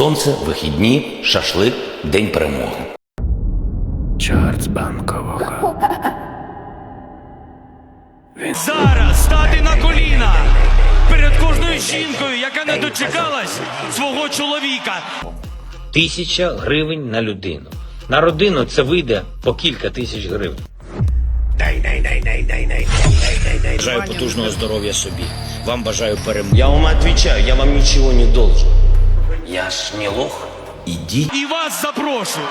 Сонце, вихідні, шашлик, день перемоги. Чорт з банкового. Зараз стати на коліна перед кожною жінкою, яка не дочекалась свого чоловіка. Тисяча гривень на людину. На родину це вийде по кілька тисяч гривень. Бажаю потужного здоров'я собі. Вам бажаю перемоги. Я вам отвечаю, я вам ничего не должен. Я ж не лох. Ідіть. І вас запрошую.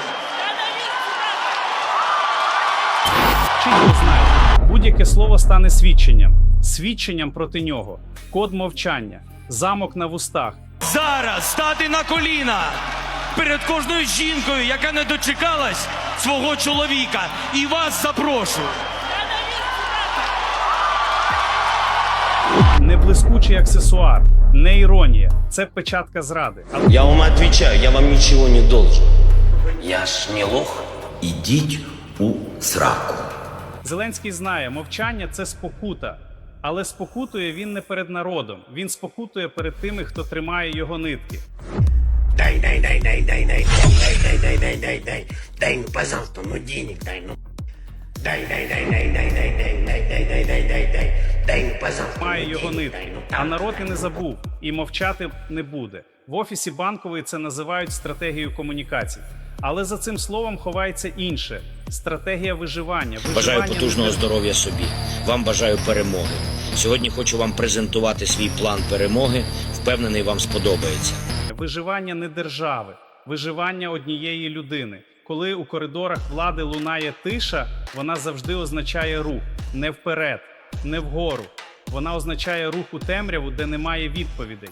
Чітко знайте, будь-яке слово стане свідченням, свідченням проти нього, код мовчання, замок на вустах. Зараз стати на коліна перед кожною жінкою, яка не дочекалась свого чоловіка. І вас запрошую. Блискучий аксесуар, не іронія, це печатка зради. Я вам отвечаю, я вам ничего не должен. Я ж не лох. Ідіть у сраку. Зеленський знає, мовчання це спокута. Але спокутує він не перед народом, він спокутує перед тими, хто тримає його нитки. Дай, дай, дай, дай, дай, дай, дай, дай, дай, дай, дай, дай, дай, ну, пожалуйста, ну, денег дай, ну. Дай, дай, дай, дай, дай, дай, дай, дай, дай, дай, дай, дай, дай, ну, Має його нитки, а народ і не забув, і мовчати не буде. В офісі банкової це називають стратегією комунікацій. Але за цим словом ховається інше стратегія виживання. Бажаю потужного не- здоров'я собі. Вам бажаю перемоги. Сьогодні хочу вам презентувати свій план перемоги. Впевнений, вам сподобається. Виживання не держави, виживання однієї людини. Коли у коридорах влади лунає тиша, вона завжди означає рух не вперед, не вгору. Вона означає рух у темряву, де немає відповідей.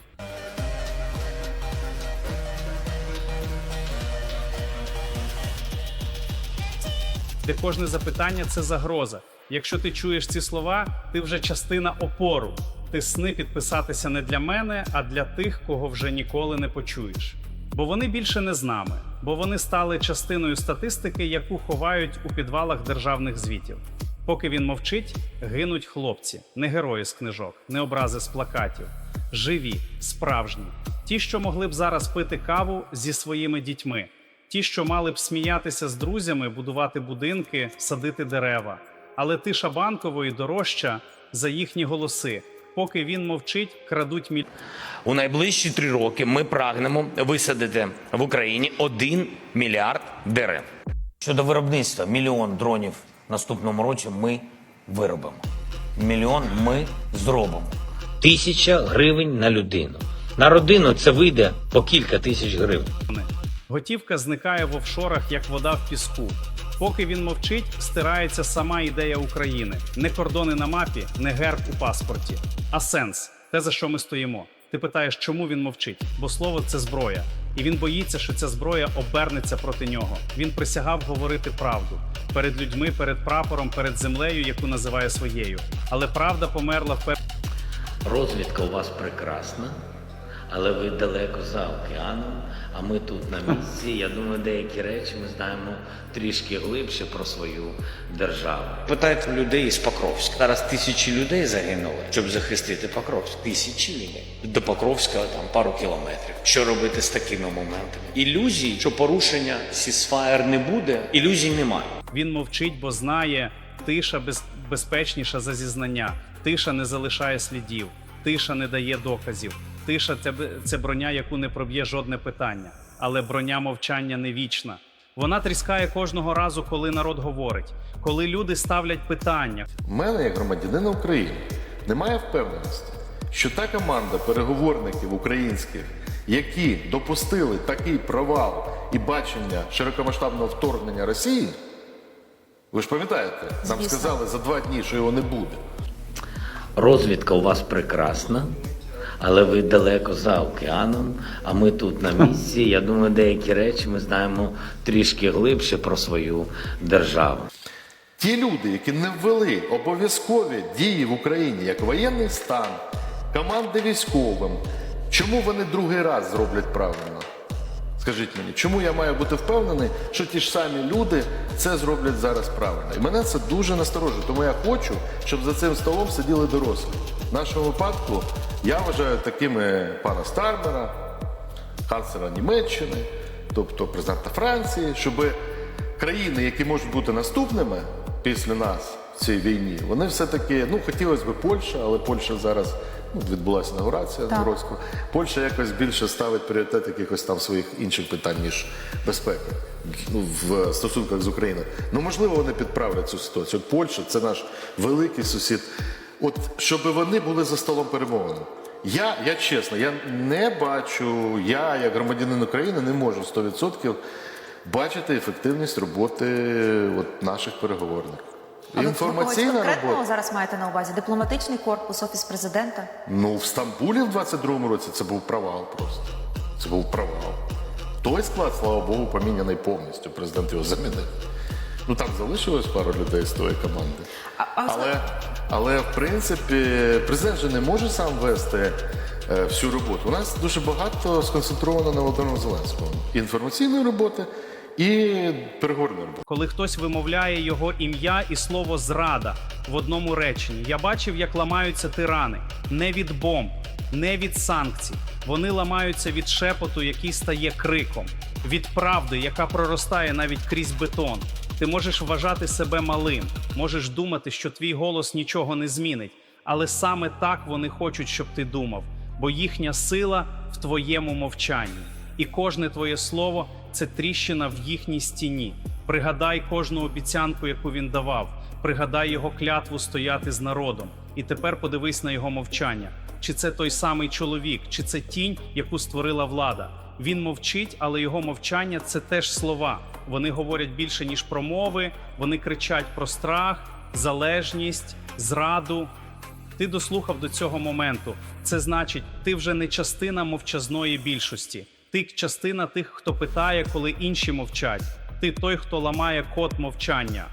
Де кожне запитання це загроза. Якщо ти чуєш ці слова, ти вже частина опору. Тисни підписатися не для мене, а для тих, кого вже ніколи не почуєш. Бо вони більше не з нами, бо вони стали частиною статистики, яку ховають у підвалах державних звітів. Поки він мовчить, гинуть хлопці, не герої з книжок, не образи з плакатів, живі, справжні, ті, що могли б зараз пити каву зі своїми дітьми, ті, що мали б сміятися з друзями, будувати будинки, садити дерева. Але тиша банкової дорожча за їхні голоси. Поки він мовчить, крадуть міль... У найближчі три роки ми прагнемо висадити в Україні 1 мільярд дерев. Щодо виробництва, мільйон дронів наступному році ми виробимо. Мільйон ми зробимо. Тисяча гривень на людину. На родину це вийде по кілька тисяч гривень. Готівка зникає в офшорах, як вода в піску. Поки він мовчить, стирається сама ідея України. Не кордони на мапі, не герб у паспорті, а сенс те, за що ми стоїмо. Ти питаєш, чому він мовчить? Бо слово це зброя, і він боїться, що ця зброя обернеться проти нього. Він присягав говорити правду перед людьми, перед прапором, перед землею, яку називає своєю. Але правда померла в пер... Розвідка у вас прекрасна, але ви далеко за океаном, а ми тут на місці. Я думаю, деякі речі ми знаємо трішки глибше про свою державу. Питайте людей з Покровська. Зараз тисячі людей загинули, щоб захистити Покровськ. Тисячі людей. До Покровська там пару кілометрів. Що робити з такими моментами? Ілюзій, що порушення сісфаєр не буде, ілюзій немає. Він мовчить, бо знає, тиша без... безпечніша за зізнання. Тиша не залишає слідів, тиша не дає доказів. Тиша це, це броня, яку не проб'є жодне питання. Але броня мовчання не вічна. Вона тріскає кожного разу, коли народ говорить, коли люди ставлять питання. В мене, як громадянина України, немає впевненості, що та команда переговорників українських, які допустили такий провал і бачення широкомасштабного вторгнення Росії, ви ж пам'ятаєте, нам сказали за два дні, що його не буде. Розвідка у вас прекрасна, але ви далеко за океаном, а ми тут на місці. Я думаю, деякі речі ми знаємо трішки глибше про свою державу. Ті люди, які не ввели обов'язкові дії в Україні як воєнний стан, команди військовим, чому вони другий раз зроблять правильно? Скажіть мені, чому я маю бути впевнений, що ті ж самі люди це зроблять зараз правильно? І мене це дуже насторожує. Тому я хочу, щоб за цим столом сиділи дорослі. В нашому випадку я вважаю такими пана Старбера, канцлера Німеччини, тобто президента Франції, щоб країни, які можуть бути наступними після нас в цій війні, вони все-таки, ну хотілося б Польща, але Польща зараз ну, відбулася інаугурація Так. Польща якось більше ставить пріоритет якихось там своїх інших питань, ніж безпеки ну, в стосунках з Україною. Ну можливо, вони підправлять цю ситуацію. От Польща це наш великий сусід. От щоб вони були за столом перемовин. Я, я чесно, я не бачу, я як громадянин України не можу 100% бачити ефективність роботи от, наших переговорників. А ви Інформаційна когось конкретного робота. зараз маєте на увазі? Дипломатичний корпус, офіс президента? Ну, в Стамбулі в 22-му році це був провал просто. Це був провал. Той склад, слава Богу, поміняний повністю. Президент його замінив. Ну там залишилось пару людей з тої команди. А- а але, але в принципі президент же не може сам вести е, всю роботу. У нас дуже багато сконцентровано на Володимиру Зеленському. І інформаційної роботи, і переговорної роботи. коли хтось вимовляє його ім'я і слово зрада в одному реченні. Я бачив, як ламаються тирани не від бомб, не від санкцій. Вони ламаються від шепоту, який стає криком, від правди, яка проростає навіть крізь бетон. Ти можеш вважати себе малим, можеш думати, що твій голос нічого не змінить, але саме так вони хочуть, щоб ти думав, бо їхня сила в твоєму мовчанні. І кожне твоє слово це тріщина в їхній стіні. Пригадай кожну обіцянку, яку він давав. Пригадай його клятву стояти з народом. І тепер подивись на його мовчання. Чи це той самий чоловік, чи це тінь, яку створила влада? Він мовчить, але його мовчання це теж слова. Вони говорять більше ніж промови. Вони кричать про страх, залежність, зраду, ти дослухав до цього моменту. Це значить, ти вже не частина мовчазної більшості. Ти частина тих, хто питає, коли інші мовчать. Ти той, хто ламає код мовчання.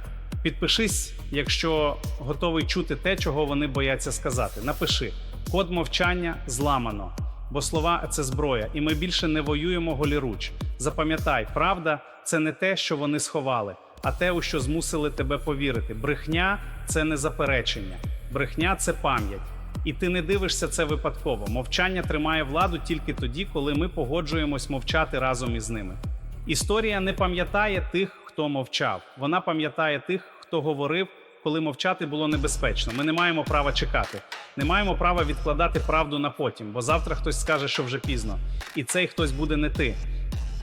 Підпишись, якщо готовий чути те, чого вони бояться сказати. Напиши: код мовчання зламано. Бо слова це зброя, і ми більше не воюємо голіруч. Запам'ятай, правда це не те, що вони сховали, а те, у що змусили тебе повірити. Брехня це не заперечення. Брехня це пам'ять. І ти не дивишся це випадково. Мовчання тримає владу тільки тоді, коли ми погоджуємось мовчати разом із ними. Історія не пам'ятає тих, хто мовчав. Вона пам'ятає тих, хто говорив, коли мовчати було небезпечно. Ми не маємо права чекати, не маємо права відкладати правду на потім, бо завтра хтось скаже, що вже пізно. І цей хтось буде не ти.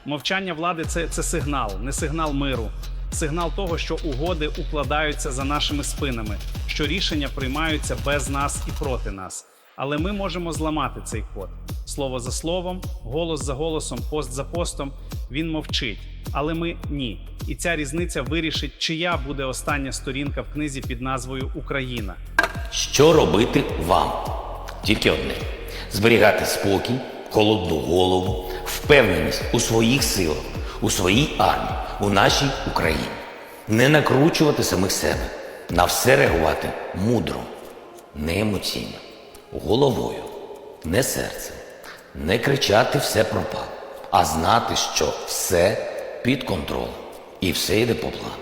Мовчання влади це, це сигнал, не сигнал миру. Сигнал того, що угоди укладаються за нашими спинами, що рішення приймаються без нас і проти нас. Але ми можемо зламати цей код. Слово за словом, голос за голосом, пост за постом. Він мовчить, але ми ні. І ця різниця вирішить, чия буде остання сторінка в книзі під назвою Україна. Що робити вам? Тільки одне: зберігати спокій, холодну голову, впевненість у своїх силах, у своїй армії, у нашій Україні. Не накручувати самих себе, на все реагувати мудро, не емоційно, головою, не серцем, не кричати все пропало, а знати, що все під контролем і все йде по плану.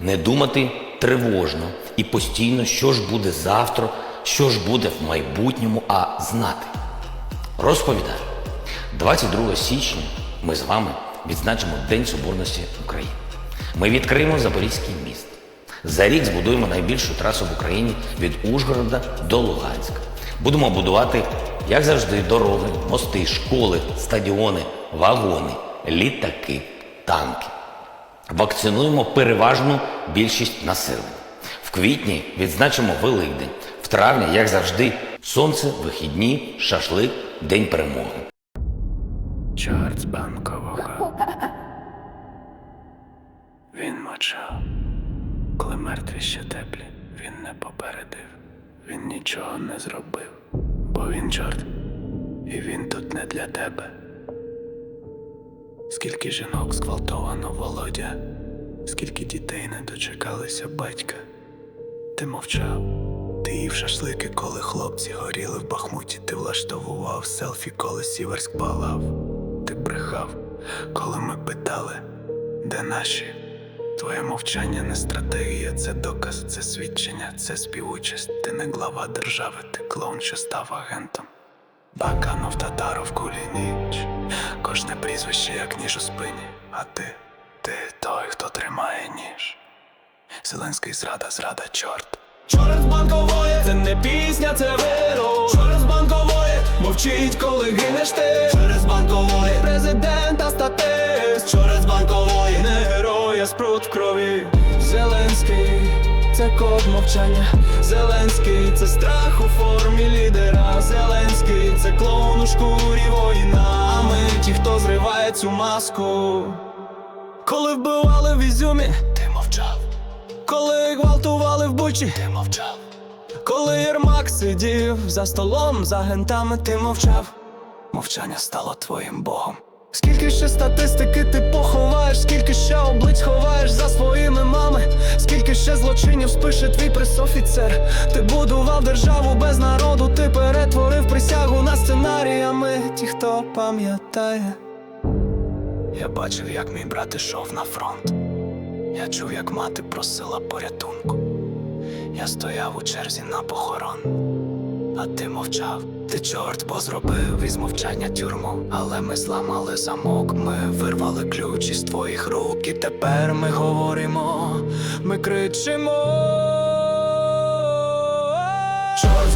Не думати тривожно і постійно, що ж буде завтра, що ж буде в майбутньому, а знати. Розповідаю, 22 січня ми з вами відзначимо День Соборності України. Ми відкриємо Запорізький міст. За рік збудуємо найбільшу трасу в Україні від Ужгорода до Луганська. Будемо будувати, як завжди, дороги, мости, школи, стадіони, вагони, літаки, танки. Вакцинуємо переважну більшість населення. В квітні відзначимо Великдень. В травні, як завжди, сонце, вихідні, шашлик, день перемоги. Чорт з банкового. Він мовчав. Коли мертві ще теплі, він не попередив. Він нічого не зробив, бо він чорт, і він тут не для тебе. Скільки жінок зґвалтовано володя, скільки дітей не дочекалися батька. Ти мовчав, ти їв шашлики, коли хлопці горіли в Бахмуті, ти влаштовував селфі, коли Сіверськ палав. Ти брехав, коли ми питали, де наші? Твоє мовчання не стратегія, це доказ, це свідчення, це співучасть. Ти не глава держави, ти клоун, що став агентом. Баканов татаров кулініч. Кожне прізвище, як ніж у спині. А ти, ти той, хто тримає ніж. Зеленський зрада, зрада, чорт. Чорт з банкової, це не пісня, це виро. Чорт з банкової, мовчить, коли гинеш ти. Чорт банкової, президента статист. Чорт з банкової, мовчання. Зеленський, це страх у формі лідера. Зеленський, це клоун у шкурі воїна. А ми ті, хто зриває цю маску. Коли вбивали в Ізюмі, ти мовчав. Коли гвалтували в бучі, ти мовчав. Коли Єрмак сидів за столом з агентами, ти мовчав. Мовчання стало твоїм богом. Скільки ще статистики ти поховаєш, скільки ще облич ховаєш за своїми мами, скільки ще злочинів спише твій пресофіцер. Ти будував державу без народу, ти перетворив присягу на сценаріями. Ті, хто пам'ятає. Я бачив, як мій брат ішов на фронт. Я чув, як мати просила порятунку. Я стояв у черзі на похорон, а ти мовчав. Ти чорт, бо зробив із мовчання тюрму. Але ми зламали замок, ми вирвали ключ із твоїх рук. І тепер ми говоримо, ми кричимо.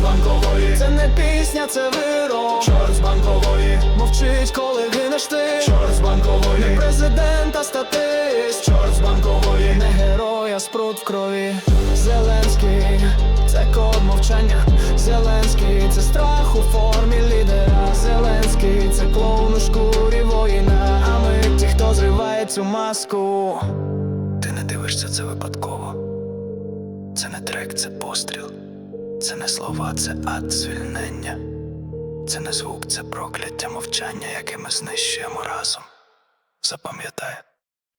З банкової, це не пісня, це вирок. Чорт з банкової, мовчить, коли гинеш ти. Чорт з банкової, не президент, а статист. Чорт з банкової, не герой, а спрут в крові. Зеленський, це код мовчання. Зеленський, це страх у формі лідера. Зеленський, це клоун у шкурі воїна. А ми ті, хто зриває цю маску. Ти не дивишся це випадково. Це не трек, це постріл. Це не слова, це ад звільнення. Це не звук, це прокляття мовчання, яке ми знищуємо разом. Запам'ятай.